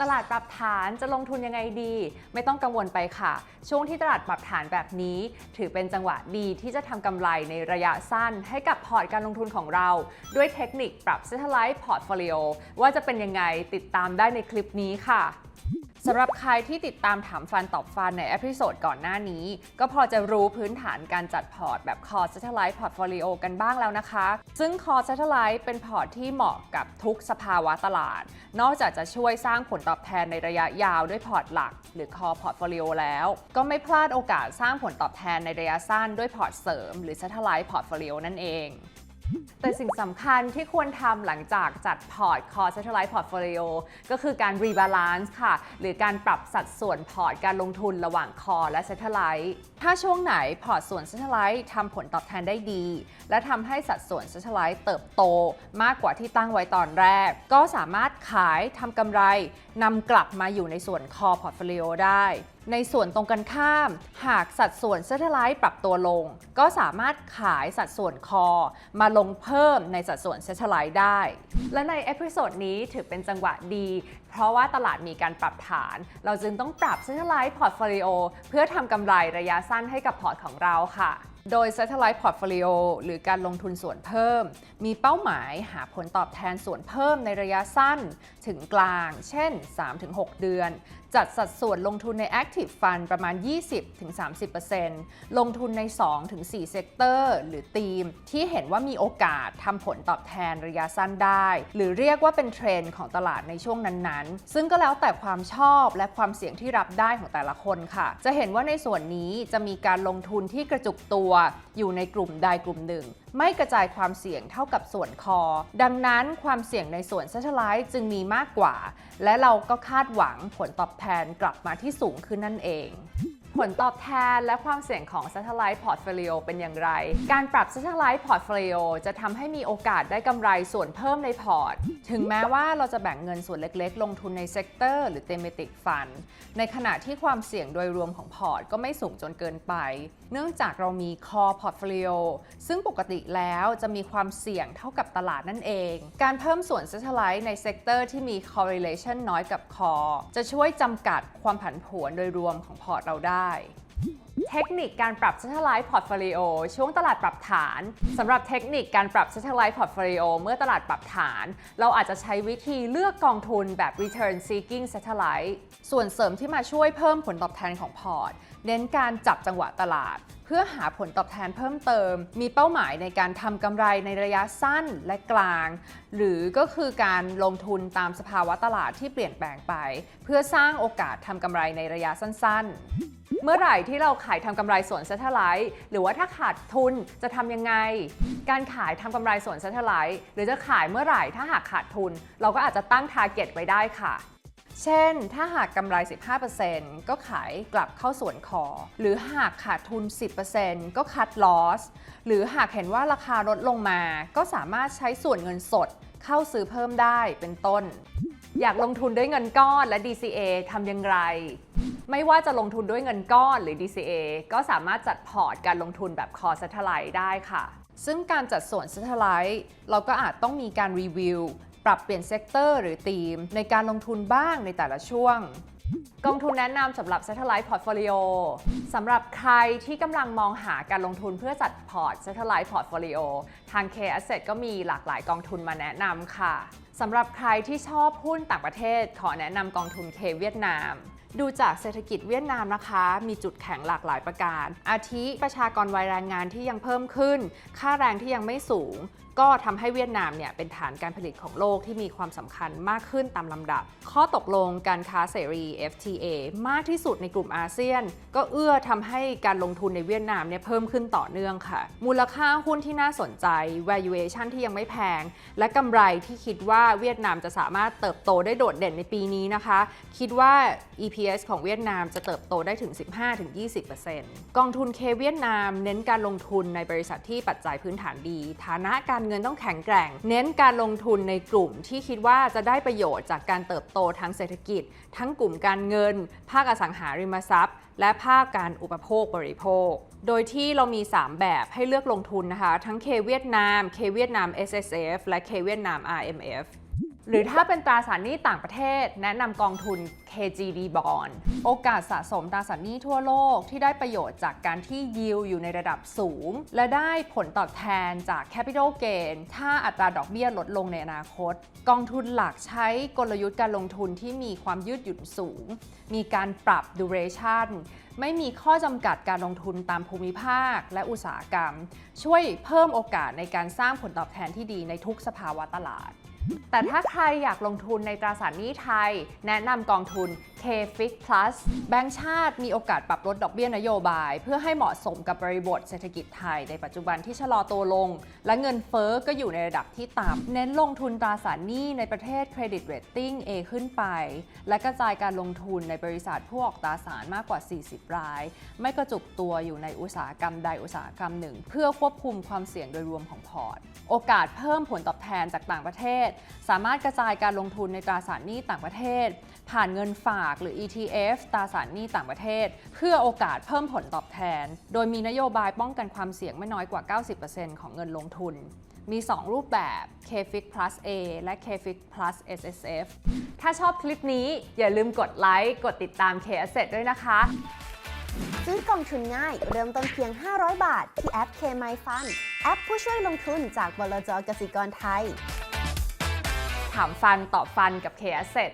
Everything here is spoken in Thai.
ตลาดปรับฐานจะลงทุนยังไงดี ไม่ต้องกังวลไปค่ะ ช่วงที่ตลาดปรับฐานแบบนี้ ถือเป็นจังหวะดีที่จะทำกำไรในระยะสั้น ให้กับพอร์ตการลงทุนของเรา ด้วยเทคนิคปรับเซทไลท์พอร์ตโฟลิโอว่าจะเป็นยังไงติดตามได้ในคลิปนี้ค่ะ สำหรับใครที่ติดตามถามฟันตอบฟันในเอพิโซดก่อนหน้านี้ ก็พอจะรู้พื้นฐานการจัดพอร์ตแบบ Core Satellite Portfolio กันบ้างแล้วนะคะ ซึ่ง Core Satellite เป็นพอร์ตที่เหมาะกับทุกสภาวะตลาด นอกจากจะช่วยสร้างผลตอบแทนในระยะยาวด้วยพอร์ตหลัก หรือ Core Portfolio แล้ว ก็ไม่พลาดโอกาสสร้างผลตอบแทนในระยะสั้นด้วยพอร์ตเสริม หรือ Satellite Portfolio นั่นเอง แต่สิ่งสำคัญที่ควรทำหลังจากจัดพอร์ต Core Satellite Portfolio ก็คือการ rebalance ค่ะ หรือการปรับสัดส่วนพอร์ตการลงทุนระหว่าง Core และ Satellite ถ้าช่วงไหนพอร์ตส่วน Satellite ทำผลตอบแทนได้ดี และทำให้สัดส่วน Satellite เติบโตมากกว่าที่ตั้งไว้ตอนแรก ก็สามารถขายทำกำไร นำกลับมาอยู่ในส่วน Core Portfolio ได้ ในส่วนตรงกันข้าม หากสัดส่วน Satellite ปรับตัวลง ก็สามารถขายสัดส่วนคอมาลงเพิ่มในสัดส่วน Satellite ได้ และในเอพิโซดนี้ถือเป็นจังหวะดี เพราะว่าตลาดมีการปรับฐาน เราจึงต้องปรับ Satellite Portfolio เพื่อทำกำไรระยะสั้นให้กับพอร์ตของเราค่ะ โดย Satellite Portfolio หรือการลงทุนส่วนเพิ่ม มีเป้าหมายหาผลตอบแทนส่วนเพิ่มในระยะสั้นถึงกลาง เช่น 3-6 เดือน จัดสัดส่วนลงทุนใน Active Fund ประมาณ 20-30%ลงทุนใน 2-4 เซกเตอร์ หรือธีม ที่เห็นว่ามีโอกาสทำผลตอบแทนระยะสั้นได้ หรือเรียกว่าเป็นเทรนด์ของตลาดในช่วงนั้นๆ ซึ่งก็แล้วแต่ความชอบและความเสี่ยงที่รับได้ของแต่ละคนค่ะ จะเห็นว่าในส่วนนี้จะมีการลงทุนที่กระจุกตัว อยู่ในกลุ่มใดกลุ่มหนึ่ง ไม่กระจายความเสี่ยงเท่ากับส่วนคอ ดังนั้นความเสี่ยงในส่วน Satellite จึงมีมากกว่า และเราก็คาดหวังผลตอบแทแทนกลับมาที่สูงขึ้นนั่นเอง ผลตอบแทนและความเสี่ยงของ Satellite Portfolio เป็นอย่างไร การปรับ Satellite Portfolio จะทำให้มีโอกาสได้กำไรส่วนเพิ่มในพอร์ต ถึงแม้ว่าเราจะแบ่งเงินส่วนเล็กๆ ลงทุนในเซกเตอร์หรือ Thematic Fund ในขณะที่ความเสี่ยงโดยรวมของพอร์ตก็ไม่สูงจนเกินไป เนื่องจากเรามี Core Portfolio ซึ่งปกติแล้วจะมีความเสี่ยงเท่ากับตลาดนั่นเอง การเพิ่มส่วน Satellite ในเซกเตอร์ที่มี correlation น้อยกับ Core จะช่วยจำกัดความผันผวนโดยรวมของพอร์ตเราได้เทคนิคการปรับ Satellite Portfolio ช่วงตลาดปรับฐานสำหรับเทคนิคการปรับ Satellite Portfolio เมื่อตลาดปรับฐาน เราอาจจะใช้วิธีเลือกกองทุนแบบ Return Seeking Satellite ส่วนเสริมที่มาช่วยเพิ่มผลตอบแทนของพอร์ต เน้นการจับจังหวะตลาด เพื่อหาผลตอบแทนเพิ่มเติม มีเป้าหมายในการทำกำไรในระยะสั้นและกลาง หรือก็คือการลงทุนตามสภาวะตลาดที่เปลี่ยนแปลงไป เพื่อสร้างโอกาสทำกำไรในระยะสั้น ๆ เมื่อไหร่ที่เราขายทำกำไรส่วน Satellite หรือว่าถ้าขาดทุนจะทำยังไง การขายทำกำไรส่วน Satellite หรือจะขายเมื่อไหร่ถ้าหากขาดทุน เราก็อาจจะตั้ง Target ไว้ได้ค่ะ เช่น ถ้าหากกำไร 15%ก็ขายกลับเข้าส่วนคอ หรือหากขาดทุน 10%ก็คัดลอส หรือหากเห็นว่าราคาลดลงมา ก็สามารถใช้ส่วนเงินสดเข้าซื้อเพิ่มได้เป็นต้น อยากลงทุนด้วยเงินก้อนและ DCA ทำอย่างไร ไม่ว่าจะลงทุนด้วยเงินก้อนหรือ DCA ก็สามารถจัดพอร์ตการลงทุนแบบ Core Satellite ได้ค่ะ ซึ่งการจัดส่วน Satellite เราก็อาจต้องมีการรีวิว ปรับเปลี่ยนเซกเตอร์หรือธีม ในการลงทุนบ้างในแต่ละช่วง กองทุนแนะนำสำหรับ Satellite Portfolio สำหรับใครที่กำลังมองหาการลงทุนเพื่อจัดพอร์ต Satellite Portfolio ทาง K Asset ก็มีหลากหลายกองทุนมาแนะนำค่ะสำหรับใครที่ชอบหุ้นต่างประเทศ ขอแนะนำกองทุน K เวียดนาม ดูจากเศรษฐกิจเวียดนามนะคะ มีจุดแข็งหลากหลายประการ อาทิประชากรวัยแรงงานที่ยังเพิ่มขึ้น ค่าแรงที่ยังไม่สูง ก็ทำให้เวียดนามเนี่ยเป็นฐานการผลิตของโลกที่มีความสำคัญมากขึ้นตามลำดับ ข้อตกลงการค้าเสรี FTA มากที่สุดในกลุ่มอาเซียน ก็เอื้อทำให้การลงทุนในเวียดนามเนี่ยเพิ่มขึ้นต่อเนื่องค่ะ มูลค่าหุ้นที่น่าสนใจ valuation ที่ยังไม่แพง และกำไรที่คิดว่าเวียดนามจะสามารถเติบโตได้โดดเด่นในปีนี้นะคะ คิดว่า ep EPS ของเวียดนามจะเติบโตได้ถึง 15-20%กองทุนเคเวียดนามเน้นการลงทุนในบริษัทที่ปัจจัยพื้นฐานดี ฐานะการเงินต้องแข็งแกร่ง เน้นการลงทุนในกลุ่มที่คิดว่าจะได้ประโยชน์จากการเติบโตทางเศรษฐกิจ ทั้งกลุ่มการเงิน ภาคอสังหาริมทรัพย์ และภาคการอุปโภคบริโภค โดยที่เรามี 3 แบบให้เลือกลงทุนนะคะ ทั้ง K เวียดนาม K เวียดนาม SSF และ K เวียดนาม RMF หรือถ้าเป็นตราสารหนี้ต่างประเทศ แนะนำกองทุน KGD Bond โอกาสสะสมตราสารหนี้ทั่วโลกที่ได้ประโยชน์จากการที่ยิวอยู่ในระดับสูง และได้ผลตอบแทนจาก Capital Gain ถ้าอัตราดอกเบี้ยลดลงในอนาคต กองทุนหลักใช้กลยุทธ์การลงทุนที่มีความยืดหยุ่นสูง มีการปรับ duration ไม่มีข้อจำกัดการลงทุนตามภูมิภาคและอุตสาหกรรม ช่วยเพิ่มโอกาสในการสร้างผลตอบแทนที่ดีในทุกสภาวะตลาด แต่ถ้าใครอยากลงทุนในตราสารหนี้ไทย แนะนำกองทุน KFIX Plus แบงก์ชาติมีโอกาสปรับลดดอกเบี้ยนโยบาย เพื่อให้เหมาะสมกับบริบทเศรษฐกิจไทย ในปัจจุบันที่ชะลอตัวลง และเงินเฟ้อก็อยู่ในระดับที่ต่ำเน้นลงทุนตราสารหนี้ในประเทศเครดิตเรตติ้ง A ขึ้นไป และกระจายการลงทุนในบริษัทผู้ออกตราสารมากกว่า 40 ราย ไม่กระจุกตัวอยู่ในอุตสาหกรรมใดอุตสาหกรรมหนึ่ง เพื่อควบคุมความเสี่ยงโดยรวมของพอร์ต โอกาสเพิ่มผลตอบแทนจากต่างประเทศสามารถกระจายการลงทุนในตราสารหนี้ต่างประเทศ ผ่านเงินฝากหรือ ETF ตราสารหนี้ต่างประเทศ เพื่อโอกาสเพิ่มผลตอบแทน โดยมีนโยบายป้องกันความเสี่ยงไม่น้อยกว่า 90%ของเงินลงทุนมี 2 รูปแบบ KFIX Plus A และ KFIX Plus SSF ถ้าชอบคลิปนี้อย่าลืมกดไลค์ กดติดตาม K Asset ด้วยนะคะ ซื้อกองทุนง่าย เริ่มต้นเพียง 500 บาท ที่แอป KMyFund แอปผู้ช่วยลงทุนจากบลจกสิกรไทย ถามฟันตอบฟันกับ K Asset